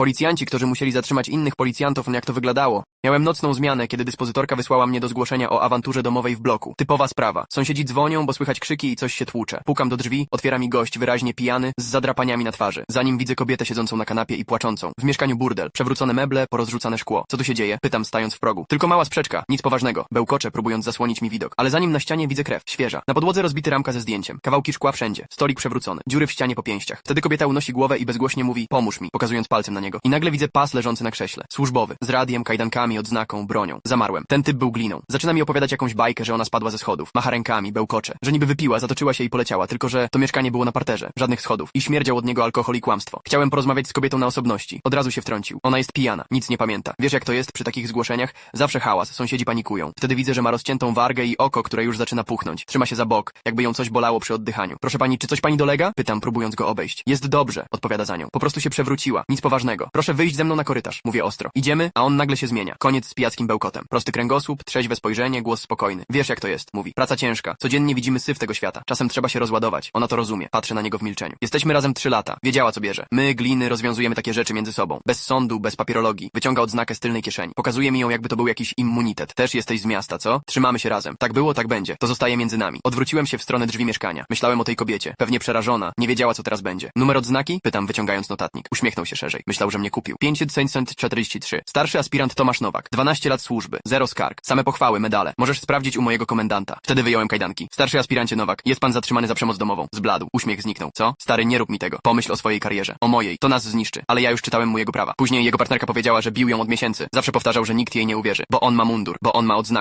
Policjanci, którzy musieli zatrzymać innych policjantów, jak to wyglądało. Miałem nocną zmianę, kiedy dyspozytorka wysłała mnie do zgłoszenia o awanturze domowej w bloku. Typowa sprawa. Sąsiedzi dzwonią, bo słychać krzyki i coś się tłucze. Pukam do drzwi, otwiera mi gość wyraźnie pijany, z zadrapaniami na twarzy. Zanim widzę kobietę siedzącą na kanapie i płaczącą. W mieszkaniu burdel, przewrócone meble, porozrzucane szkło. Co tu się dzieje? Pytam stając w progu. Tylko mała sprzeczka, nic poważnego. Bełkocze, próbując zasłonić mi widok. Ale zanim na ścianie widzę krew, świeża. Na podłodze rozbity ramka ze zdjęciem. Kawałki szkła wszędzie. Stolik przewrócony. Dziury w ścianie po pięściach. Wtedy kobieta unosi głowę i bezgłośnie mówi pomóż mi, pokazując palcem na niego. I nagle widzę pas leżący na krześle. Służbowy. Z radiem, kajdankami, odznaką, bronią. Zamarłem. Ten typ był gliną. Zaczyna mi opowiadać jakąś bajkę, że ona spadła ze schodów. Macha rękami, bełkocze. Że niby wypiła, zatoczyła się i poleciała, tylko że to mieszkanie było na parterze. Żadnych schodów. I śmierdział od niego alkohol i kłamstwo. Chciałem porozmawiać z kobietą na osobności. Od razu się wtrącił. Ona jest pijana. Nic nie pamięta. Wiesz jak to jest przy takich zgłoszeniach? Zawsze hałas. Sąsiedzi panikują. Wtedy widzę, że ma rozciętą wargę i oko, które już zaczyna puchnąć. Trzyma się za bok, jakby ją coś bolało przy oddychaniu. Proszę pani, czy coś pani dolega? Pytam, próbując go obejść. Jest dobrze, odpowiada za nią. Po prostu się przewróciła. Nic poważnego. Proszę wyjść ze mną na korytarz. Mówię ostro. Idziemy, a on nagle się zmienia. Koniec z pijackim bełkotem. Prosty kręgosłup, trzeźwe spojrzenie, głos spokojny. Wiesz jak to jest, mówi. Praca ciężka. Codziennie widzimy syf tego świata. Czasem trzeba się rozładować. Ona to rozumie. Patrzę na niego w milczeniu. Jesteśmy razem trzy lata. Wiedziała co bierze. My, gliny, rozwiązujemy takie rzeczy między sobą. Bez sądu, bez papierologii. Wyciąga odznakę z tylnej kieszeni. Pokazuje mi ją jakby to był jakiś immunitet. Też jesteś z miasta, co? Trzymamy się razem. Tak było, tak będzie. To zostaje między nami. Odwróciłem się w stronę drzwi mieszkania. Myślałem o tej kobiecie. Pewnie przerażona. Nie wiedziała co teraz będzie. Numer odznaki? Pytam wyciągając notatnik. Uśmiechnął się szerzej. Myślał, że mnie kupił. 543. Starszy aspirant Tomasz Nowak. 12 lat służby. Zero skarg. Same pochwały, medale. Możesz sprawdzić u mojego komendanta. Wtedy wyjąłem kajdanki. Starszy aspirancie Nowak. Jest pan zatrzymany za przemoc domową. Zbladł. Uśmiech zniknął. Co? Stary, nie rób mi tego. Pomyśl o swojej karierze. O mojej. To nas zniszczy. Ale ja już czytałem mu jego prawa. Później jego partnerka powiedziała, że bił ją od miesięcy. Zawsze powtarzał, że nikt jej nie uwierzy. Bo on ma mundur. Bo on ma odznakę.